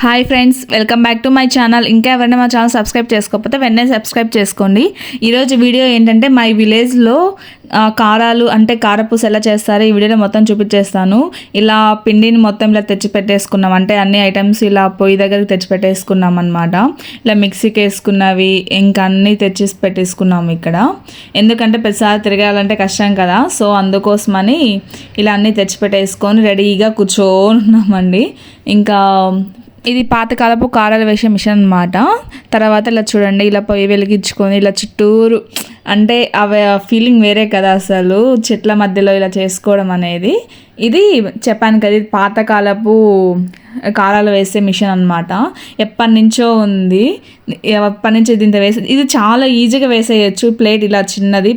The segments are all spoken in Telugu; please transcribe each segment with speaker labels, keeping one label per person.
Speaker 1: Hi friends welcome back to my channel ఇంకా ఎవరైనా మా ఛానల్ సబ్స్క్రైబ్ చేసుకోకపోతే వెంటనే సబ్స్క్రైబ్ చేసుకోండి. ఈరోజు వీడియో ఏంటంటే మా విలేజ్లో కారాలు అంటే కారపూస ఎలా చేస్తారు ఈ వీడియోలో మొత్తం చూపించేస్తాను. ఇలా పిండిని మొత్తం ఇలా తెచ్చిపెట్టేసుకున్నాం. అంటే అన్ని ఐటమ్స్ ఇలా పొయ్యి దగ్గరికి తెచ్చిపెట్టేసుకున్నాం అనమాట ఇలా మిక్సీకి వేసుకున్నవి ఇంకా అన్నీ తెచ్చి పెట్టేసుకున్నాము ఇక్కడ. ఎందుకంటే ప్రతిసారి తిరగాలంటే కష్టం కదా. సో అందుకోసమని ఇలా అన్నీ తెచ్చిపెట్టేసుకొని రెడీగా కూర్చోనున్నామండి. ఇంకా ఇది పాతకాలపు కారాలు వేసే మిషన్ అనమాట తర్వాత ఇలా చూడండి ఇలా పొయ్యి వెలిగించుకొని ఇలా చుట్టూరు అంటే అవి ఫీలింగ్ వేరే కదా అసలు. చెట్ల మధ్యలో ఇలా చేసుకోవడం అనేది. ఇది చెప్పాను కదా ఇది పాతకాలపు కారాలు వేసే మిషన్ అనమాట ఎప్పటి నుంచో ఉంది. ఎప్పటి నుంచి దీంతో వేసే ఇది చాలా ఈజీగా వేసేయచ్చు. ప్లేట్ ఇలా చిన్నది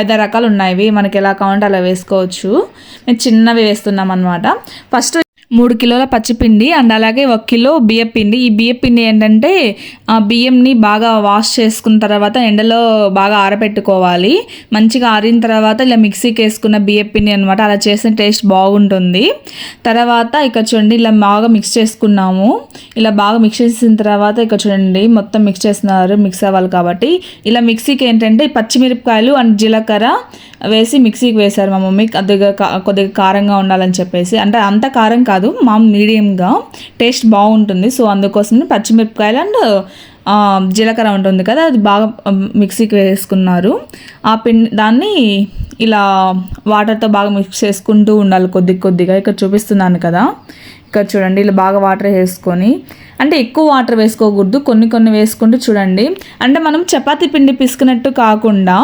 Speaker 1: ఐదారు రకాలు ఉన్నాయి. మనకి ఎలా కావాలంటే అలా వేసుకోవచ్చు. మేము చిన్నవి వేస్తున్నాం అనమాట ఫస్ట్ మూడు కిలోల పచ్చిపిండి అండ్ అలాగే ఒక కిలో బియ్యం పిండి. ఈ బియ్యం పిండి ఏంటంటే ఆ బియ్యంని బాగా వాష్ చేసుకున్న తర్వాత ఎండలో బాగా ఆరబెట్టుకోవాలి. మంచిగా ఆరిన తర్వాత ఇలా మిక్సీకి వేసుకున్న బియ్యం పిండి అనమాట అలా చేసిన టేస్ట్ బాగుంటుంది. తర్వాత ఇక్కడ చూడండి ఇలా బాగా మిక్స్ చేసుకున్నాము. ఇలా బాగా మిక్స్ చేసిన తర్వాత ఇక్కడ చూడండి మొత్తం మిక్స్ చేస్తున్నారు మిక్స్ అవ్వాలి కాబట్టి. ఇలా మిక్సీకి ఏంటంటే పచ్చిమిరపకాయలు అండ్ జీలకర్ర వేసి మిక్సీకి వేశారు మా మమ్మీ. కొద్దిగా కొద్దిగా కారంగా ఉండాలని చెప్పేసి. అంటే అంత కారం కాదు మా మీడియంగా టేస్ట్ బాగుంటుంది. సో అందుకోసం పచ్చిమిరపకాయలు అండ్ జీలకర్ర ఉంటుంది కదా అది బాగా మిక్సీకి వేసుకున్నారు. ఆ పిండి దాన్ని ఇలా వాటర్తో బాగా మిక్స్ చేసుకుంటూ ఉండాలి కొద్ది కొద్దిగా. ఇక్కడ చూపిస్తున్నాను కదా. ఇక్కడ చూడండి ఇలా బాగా వాటర్ వేసుకొని. అంటే ఎక్కువ వాటర్ వేసుకోకూడదు. కొన్ని కొన్ని వేసుకుంటూ చూడండి. అంటే మనం చపాతీ పిండి పిసుకున్నట్టు కాకుండా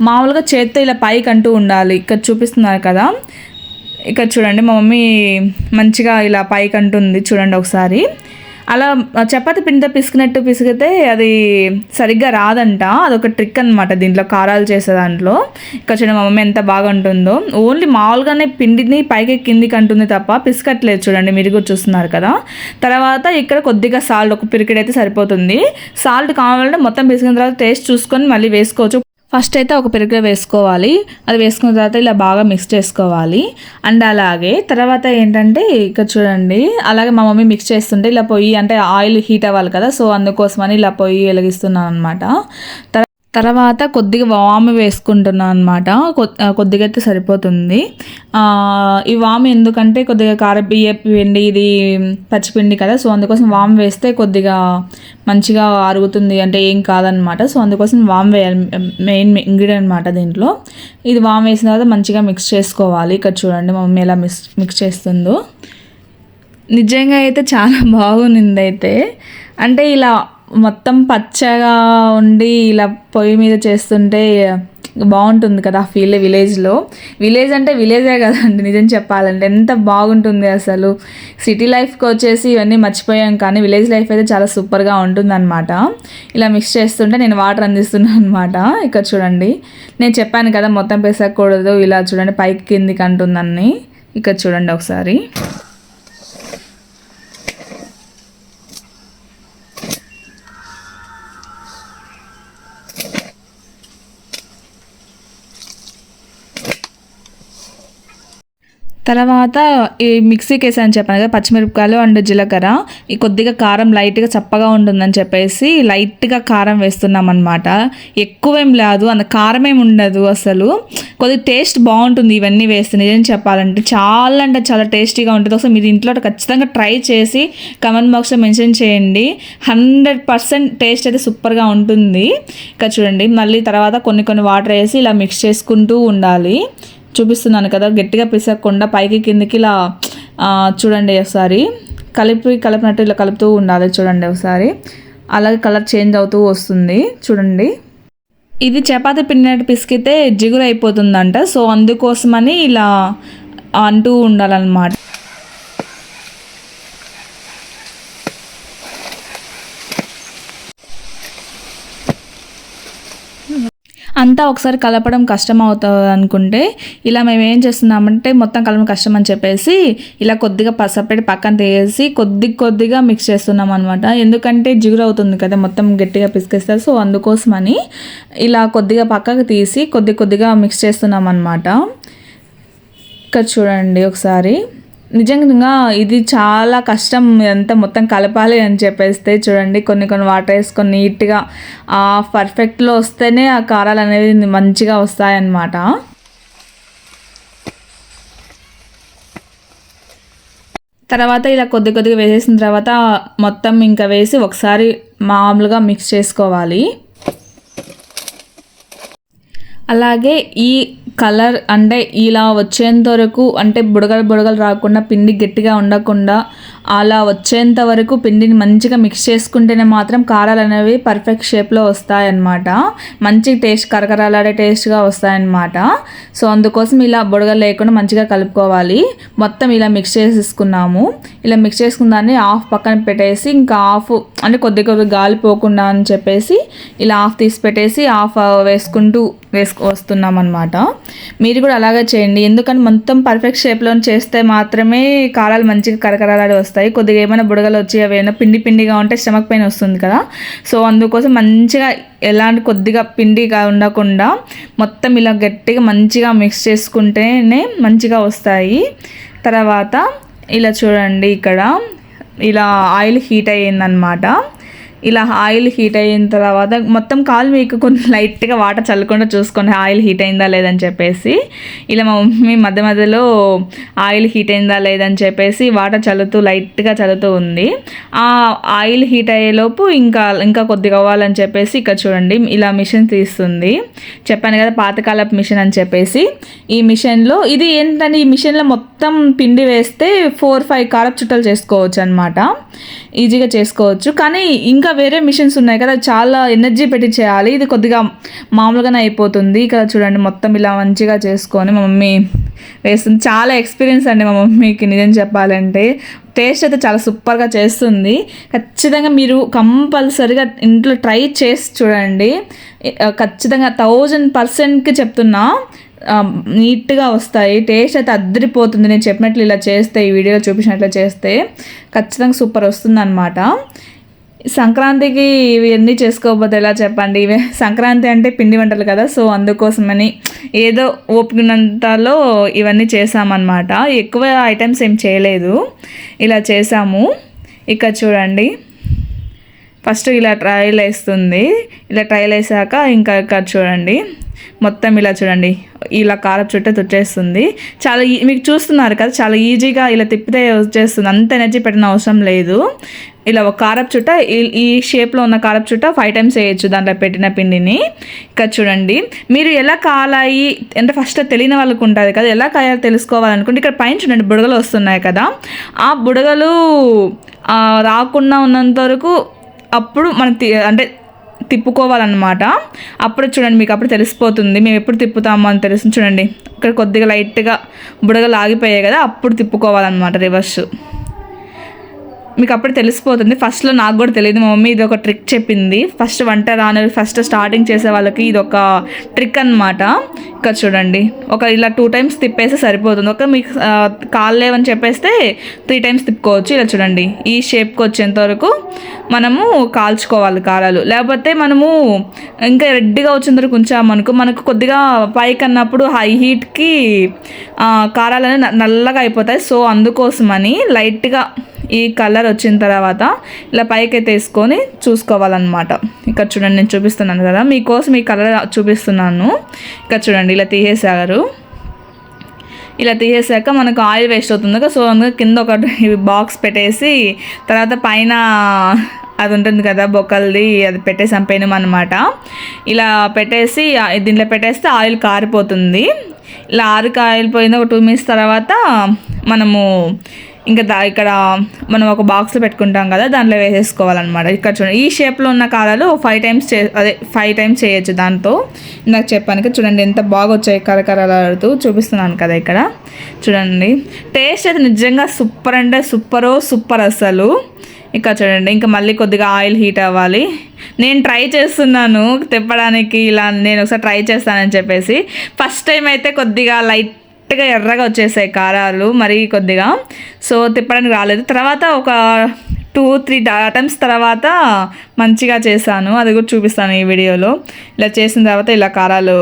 Speaker 1: మామూలుగా చేత్తో ఇలా పైకి అంటూ ఉండాలి. ఇక్కడ చూపిస్తున్నారు కదా. ఇక్కడ చూడండి మా మమ్మీ మంచిగా ఇలా పైకి అంటుంది. చూడండి ఒకసారి. అలా చపాతి పిండితో పిసికినట్టు పిసికితే అది సరిగ్గా రాదంట. అదొక ట్రిక్ అనమాట దీంట్లో కారాలు చేసే దాంట్లో. ఇక్కడ చూడండి మా మమ్మీ ఎంత బాగా ఉంటుందో ఓన్లీ మామూలుగానే పిండిని పైకి కిందికి అంటుంది తప్ప పిసకట్లేదు చూడండి మీరు కూడా చూస్తున్నారు కదా. తర్వాత ఇక్కడ కొద్దిగా సాల్ట్ ఒక పిరికిడైతే అయితే సరిపోతుంది. సాల్ట్ కావాలంటే మొత్తం పిసికిన తర్వాత టేస్ట్ చూసుకొని మళ్ళీ వేసుకోవచ్చు. ఫస్ట్ అయితే ఒక పెరుగు వేసుకోవాలి. అది వేసుకున్న తర్వాత ఇలా బాగా మిక్స్ చేసుకోవాలి. అండ్ అలాగే తర్వాత ఏంటంటే ఇక్కడ చూడండి అలాగే మా మమ్మీ మిక్స్ చేస్తుంటే ఇలా పొయ్యి అంటే ఆయిల్ హీట్ అవ్వాలి కదా సో అందుకోసమని ఇలా పొయ్యి వెలిగిస్తున్నాను అనమాట తర్వాత కొద్దిగా వాము వేసుకుంటున్నాను అనమాట కొద్దిగా అయితే సరిపోతుంది. ఈ వాము ఎందుకంటే కొద్దిగా కార పిండి ఇది పచ్చిపిండి కదా సో అందుకోసం వాము వేస్తే కొద్దిగా మంచిగా అరుగుతుంది అంటే ఏం కాదనమాట సో అందుకోసం వాము వేయాలి మెయిన్ ఇంగ్రీడియంట్ అనమాట దీంట్లో. ఇది వాము వేసిన తర్వాత మంచిగా మిక్స్ చేసుకోవాలి. ఇక్కడ చూడండి మా మమ్మీ ఎలా మిక్స్ మిక్స్ చేస్తుందో. నిజంగా అయితే చాలా బాగుంది అయితే. అంటే ఇలా మొత్తం పచ్చగా ఉండి ఇలా పొయ్యి మీద చేస్తుంటే బాగుంటుంది కదా ఆ ఫీల్ విలేజ్లో. విలేజ్ అంటే విలేజే కదండి నిజం చెప్పాలంటే. ఎంత బాగుంటుంది అసలు. సిటీ లైఫ్కి వచ్చేసి ఇవన్నీ మర్చిపోయాం కానీ విలేజ్ లైఫ్ అయితే చాలా సూపర్గా ఉంటుందన్నమాట. ఇలా మిక్స్ చేస్తుంటే నేను వాటర్ అందిస్తున్నాను అనమాట ఇక్కడ చూడండి. నేను చెప్పాను కదా మొత్తం పెసకూడదు ఇలా చూడండి పైకి కిందికి అంటుందని ఇక్కడ చూడండి ఒకసారి. తర్వాత ఈ మిక్సీకి వేసాను చెప్పాను కదా పచ్చిమిరపకాయలు అండ్ జీలకర్ర. ఈ కొద్దిగా కారం లైట్గా చప్పగా ఉంటుందని చెప్పేసి లైట్గా కారం వేస్తున్నాం అనమాట ఎక్కువేం లేదు అంత కారం ఏమి ఉండదు అసలు. కొద్దిగా టేస్ట్ బాగుంటుంది ఇవన్నీ వేస్తే నిజం చెప్పాలంటే. చాలా అంటే చాలా టేస్టీగా ఉంటుంది. ఒకసారి మీరు ఇంట్లో ఖచ్చితంగా ట్రై చేసి కమెంట్ బాక్స్లో మెన్షన్ చేయండి. హండ్రెడ్ పర్సెంట్ టేస్ట్ అయితే సూపర్గా ఉంటుంది. ఇంకా చూడండి మళ్ళీ తర్వాత కొన్ని కొన్ని వాటర్ వేసి ఇలా మిక్స్ చేసుకుంటూ ఉండాలి. చూపిస్తున్నాను కదా గట్టిగా పిసకకుండా పైకి కిందికి ఇలా చూడండి ఒకసారి. కలిపి కలిపినట్టు ఇలా కలుపుతూ ఉండాలి చూడండి ఒకసారి. అలాగే కలర్ చేంజ్ అవుతూ వస్తుంది చూడండి. ఇది చపాతీ పిండినట్టు పిసికితే జిగురు అయిపోతుందంట. సో అందుకోసమని ఇలా అంటూ ఉండాలన్నమాట. అంతా ఒకసారి కలపడం కష్టం అవుతుంది అనుకుంటే ఇలా మేము ఏం చేస్తున్నామంటే మొత్తం కలపడం కష్టం అని చెప్పేసి ఇలా కొద్దిగా పసపెట్టి పక్కన తీసేసి కొద్ది కొద్దిగా మిక్స్ చేస్తున్నాం అనమాట ఎందుకంటే జిగురు అవుతుంది కదా మొత్తం గట్టిగా పిసికేస్తారు సో అందుకోసమని ఇలా కొద్దిగా పక్కకు తీసి కొద్ది కొద్దిగా మిక్స్ చేస్తున్నాం అనమాట ఇక్కడ చూడండి ఒకసారి. నిజంగా ఇది చాలా కష్టం ఇదంతా మొత్తం కలపాలి అని చెప్పేస్తే చూడండి కొన్ని కొన్ని వాటర్ వేసుకొని నీట్గా ఆ పర్ఫెక్ట్లో వస్తేనే ఆ కారాలు అనేవి మంచిగా వస్తాయన్నమాట. తర్వాత ఇలా కొద్ది కొద్దిగా వేసేసిన తర్వాత మొత్తం ఇంకా వేసి ఒకసారి మామూలుగా మిక్స్ చేసుకోవాలి. అలాగే ఈ కలర్ అంటే ఇలా వచ్చేంత వరకు అంటే బుడగలు బుడగలు రాకుండా పిండి గట్టిగా ఉండకుండా అలా వచ్చేంత వరకు పిండిని మంచిగా మిక్స్ చేసుకుంటేనే మాత్రం కారాలు అనేవి పర్ఫెక్ట్ షేప్లో వస్తాయన్నమాట. మంచి టేస్ట్ కరకరాలాడే టేస్ట్గా వస్తాయన్నమాట. సో అందుకోసం ఇలా బుడగలు లేకుండా మంచిగా కలుపుకోవాలి. మొత్తం ఇలా మిక్స్ చేసేసుకున్నాము. ఇలా మిక్స్ చేసుకున్న దాన్ని ఆఫ్ పక్కన పెట్టేసి ఇంకా ఆఫ్ అంటే కొద్ది కొద్ది గాలి పోకుండా అని చెప్పేసి ఇలా ఆఫ్ తీసి పెట్టేసి ఆఫ్ uh, వేసుకుంటూ వేసుకు వస్తున్నాం అనమాట మీరు కూడా అలాగే చేయండి. ఎందుకంటే మొత్తం పర్ఫెక్ట్ షేప్లో చేస్తే మాత్రమే కారాలు మంచిగా కరకరాలాడి వస్తాయి. కొద్దిగా ఏమైనా బుడగలు వచ్చి అవి ఏమైనా పిండి పిండిగా ఉంటే స్టమక్ పెయిన్ వస్తుంది కదా. సో అందుకోసం మంచిగా ఎలాంటి కొద్దిగా పిండిగా ఉండకుండా మొత్తం ఇలా గట్టిగా మంచిగా మిక్స్ చేసుకుంటేనే మంచిగా వస్తాయి. తర్వాత ఇలా చూడండి ఇక్కడ. ఇలా ఆయిల్ హీట్ అయ్యిందనమాట ఇలా ఆయిల్ హీట్ అయిన తర్వాత మొత్తం కాలు మీకు కొంచెం లైట్గా వాటర్ చల్లకుండా చూసుకోండి. ఆయిల్ హీట్ అయిందా లేదని చెప్పేసి. ఇలా మా మమ్మీ మధ్య మధ్యలో ఆయిల్ హీట్ అయిందా లేదని చెప్పేసి వాటర్ చల్లుతూ లైట్గా చల్లుతూ ఉంది. ఆ ఆయిల్ హీట్ అయ్యేలోపు ఇంకా ఇంకా కొద్దిగా అవ్వాలని చెప్పేసి ఇక్కడ చూడండి. ఇలా మిషన్ తీస్తుంది. చెప్పాను కదా పాతకాలపు మిషన్ అని చెప్పేసి. ఈ మిషన్లో ఇది ఏంటంటే ఈ మిషన్లో మొత్తం పిండి వేస్తే ఫోర్ ఫైవ్ కాలపు చుట్టలు చేసుకోవచ్చు అనమాట ఈజీగా చేసుకోవచ్చు. కానీ ఇంకా ఇంకా వేరే మిషన్స్ ఉన్నాయి కదా చాలా ఎనర్జీ పెట్టి చేయాలి ఇది కొద్దిగా మామూలుగానే అయిపోతుంది. ఇక్కడ చూడండి మొత్తం ఇలా మంచిగా చేసుకొని మా మమ్మీ వేస్తుంది. చాలా ఎక్స్పీరియన్స్ అండి మా మమ్మీకి నిజం చెప్పాలంటే. టేస్ట్ అయితే చాలా సూపర్గా చేస్తుంది. ఖచ్చితంగా మీరు కంపల్సరిగా ఇంట్లో ట్రై చేసి చూడండి. ఖచ్చితంగా థౌజండ్ పర్సెంట్కి చెప్తున్నా నీట్గా వస్తాయి. టేస్ట్ అయితే అద్దరిపోతుంది నేను చెప్పినట్లు ఇలా చేస్తే ఈ వీడియోలో చూపించినట్లు చేస్తే ఖచ్చితంగా సూపర్ వస్తుంది అనమాట సంక్రాంతికి ఇవన్నీ చేసుకోకపోతే ఎలా చెప్పండి? ఇవే సంక్రాంతి అంటే పిండి వంటలు కదా సో అందుకోసమని ఏదో ఓపికనంతలో ఇవన్నీ చేసామన్నమాట. ఎక్కువ ఐటమ్స్ ఏం చేయలేదు. ఇలా చేసాము. ఇక్కడ చూడండి. ఫస్ట్ ఇలా ట్రయల్ వేస్తుంది. ఇలా ట్రయల్ వేసాక ఇంకా ఇక్కడ చూడండి. మొత్తం ఇలా చూడండి. ఇలా కారపు చుట్టే తుచ్చేస్తుంది. చాలా మీకు చూస్తున్నారు కదా చాలా ఈజీగా ఇలా తిప్పితే వచ్చేస్తుంది. అంత ఎనర్జీ పెట్టిన అవసరం లేదు. ఇలా ఒక కారపు చుట్ట ఈ షేప్లో ఉన్న కారపు చుట్ట ఫైవ్ టైమ్స్ వేయచ్చు దాంట్లో పెట్టిన పిండిని. ఇక్కడ చూడండి. మీరు ఎలా కాలాయి అంటే ఫస్ట్ తెలియని వాళ్ళకు ఉంటుంది కదా ఎలా కాయాలో తెలుసుకోవాలనుకుంటే ఇక్కడ పైన చూడండి బుడగలు వస్తున్నాయి కదా. ఆ బుడగలు రాకుండా ఉన్నంత వరకు అప్పుడు మనం అంటే తిప్పుకోవాలన్నమాట. అప్పుడు చూడండి మీకు అప్పుడు తెలిసిపోతుంది. మేము ఎప్పుడు తిప్పుతామో అని తెలుసు చూడండి ఇక్కడ కొద్దిగా లైట్గా బుడగలు ఆగిపోయాయి కదా అప్పుడు తిప్పుకోవాలన్నమాట రివర్స్. మీకు అప్పుడు తెలిసిపోతుంది. ఫస్ట్లో నాకు కూడా తెలియదు. మా మమ్మీ ఇది ఒక ట్రిక్ చెప్పింది. ఫస్ట్ వంట రాని ఫస్ట్ స్టార్టింగ్ చేసే వాళ్ళకి ఇది ఒక ట్రిక్ అనమాట ఇక్కడ చూడండి. ఒక ఇలా టూ టైమ్స్ తిప్పేస్తే సరిపోతుంది. ఒక మీకు కాలు లేవని చెప్పేస్తే త్రీ టైమ్స్ తిప్పుకోవచ్చు. ఇలా చూడండి. ఈ షేప్కి వచ్చేంత వరకు మనము కాల్చుకోవాలి కారాలు. లేకపోతే మనము ఇంకా రెడ్డిగా వచ్చేంత వరకు ఉంచామనుకో మనకు కొద్దిగా పైకి అన్నప్పుడు హై హీట్కి కారాలు అనేవి నల్లగా అయిపోతాయి. సో అందుకోసమని లైట్గా ఈ కలర్ వచ్చిన తర్వాత ఇలా పైకి తీసుకొని చూసుకోవాలన్నమాట. ఇక్కడ చూడండి నేను చూపిస్తున్నాను కదా. మీకోసం ఈ కలర్ చూపిస్తున్నాను. ఇక్కడ చూడండి ఇలా తీసేసారు ఇలా తీసేసాక మనకు ఆయిల్ వేస్ట్ అవుతుంది కదా సో అందుకే కింద ఒక బాక్స్ పెట్టేసి తర్వాత పైన అది ఉంటుంది కదా బొక్కలది అది పెట్టేసాం పెనం అనమాట ఇలా పెట్టేసి దీంట్లో పెట్టేస్తే ఆయిల్ కారిపోతుంది. ఇలా ఆరు ఆయిల్ పోయింది ఒక టూ మినిట్స్ తర్వాత మనము ఇంకా దా ఇక్కడ మనం ఒక బాక్స్లో పెట్టుకుంటాం కదా దాంట్లో వేసేసుకోవాలన్నమాట. ఇక్కడ చూడండి ఈ షేప్లో ఉన్న కారాలు ఫైవ్ టైమ్స్ చే అదే ఫైవ్ టైమ్స్ చేయొచ్చు దాంతో. ఇందాక చెప్పాను కదా చూడండి ఎంత బాగా వచ్చాయి కరకరలాడుతూ చూపిస్తున్నాను కదా ఇక్కడ. చూడండి టేస్ట్ అయితే నిజంగా సూపర్ అంటే సూపరో సూపర్ అసలు. ఇక్కడ చూడండి ఇంకా మళ్ళీ కొద్దిగా ఆయిల్ హీట్ అవ్వాలి. నేను ట్రై చేస్తున్నాను తెప్పడానికి ఇలా నేను ఒకసారి ట్రై చేస్తానని చెప్పేసి. ఫస్ట్ టైం అయితే కొద్దిగా లైట్ కరెక్ట్గా ఎర్రగా వచ్చేసాయి కారాలు మరీ కొద్దిగా. సో తిప్పడానికి రాలేదు. తర్వాత ఒక టూ త్రీ అటెంప్ట్స్ తర్వాత మంచిగా చేశాను. అది కూడా చూపిస్తాను ఈ వీడియోలో. ఇలా చేసిన తర్వాత ఇలా కారాలు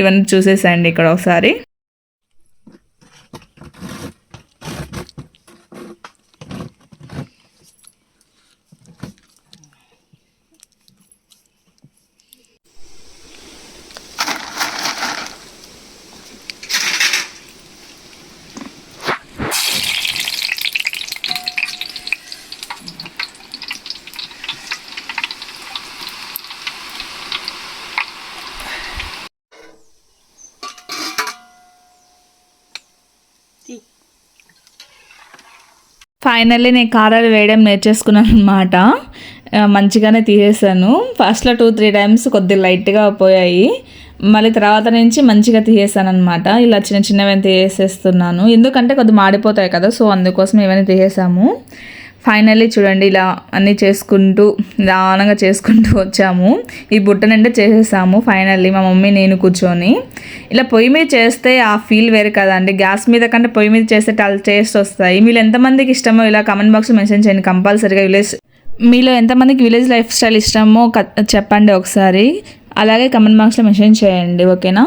Speaker 1: ఇవన్నీ చూసేసాయండి ఇక్కడ ఒకసారి. ఫైనల్లీ నేను కారాలు వేయడం నేర్చేసుకున్నాను అనమాట మంచిగానే తీసేసాను. ఫస్ట్లో టూ త్రీ టైమ్స్ కొద్దిగా లైట్గా పోయాయి. మళ్ళీ తర్వాత నుంచి మంచిగా తీసేసాను అనమాట ఇలా చిన్న చిన్నవి తీసేస్తున్నాను. ఎందుకంటే కొద్దిగా మాడిపోతాయి కదా సో అందుకోసం ఇవన్నీ తీసేసాము. ఫైనల్లీ చూడండి ఇలా అన్నీ చేసుకుంటూ దానంగా చేసుకుంటూ వచ్చాము. ఈ బుట్ట నిండా చేసేసాము ఫైనల్లీ మా మమ్మీ నేను కూర్చొని. ఇలా పొయ్యి మీద చేస్తే ఆ ఫీల్ వేరు కదండి గ్యాస్ మీద కంటే పొయ్యి మీద చేస్తే చాలా టేస్ట్ వస్తాయి. మీరు ఎంతమందికి ఇష్టమో ఇలా కమెంట్ బాక్స్లో మెన్షన్ చేయండి. కంపల్సరీగా విలేజ్ మీలో ఎంతమందికి విలేజ్ లైఫ్ స్టైల్ ఇష్టమో చెప్పండి ఒకసారి. అలాగే కమెంట్ బాక్స్లో మెన్షన్ చేయండి ఓకేనా?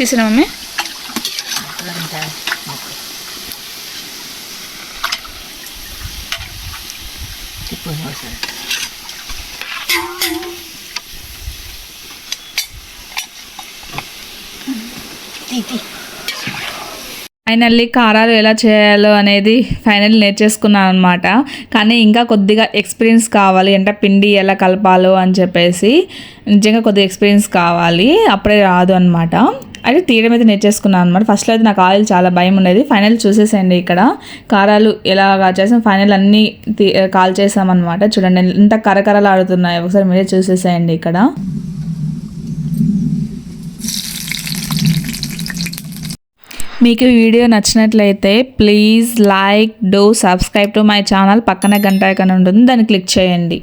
Speaker 1: తీసిన మమ్మీ? ఫైనల్లీ కారాలు ఎలా చేయాలో అనేది ఫైనల్ నేర్చేసుకున్నాను అనమాట కానీ ఇంకా కొద్దిగా ఎక్స్పీరియన్స్ కావాలి. అంటే పిండి ఎలా కలపాలో అని చెప్పేసి నిజంగా కొద్దిగా ఎక్స్పీరియన్స్ కావాలి. అప్పుడే రాదు అనమాట అయితే తీయడం అయితే నేర్చేసుకున్నాను అనమాట ఫస్ట్లో అయితే నాకు ఆయిల్ చాలా భయం ఉండేది. ఫైనల్ చూసేసేయండి ఇక్కడ. కారాలు ఎలా చేసాం? ఫైనల్ అన్నీ తీ- కాల్ చేసామన్నమాట. చూడండి ఎంత కరకరలు ఆడుతున్నాయి ఒకసారి మీరే చూసేసేయండి ఇక్కడ. మీకు ఈ వీడియో నచ్చినట్లయితే please like do subscribe to my channel పక్కన గంట ఉంటుంది. దాన్ని క్లిక్ చేయండి.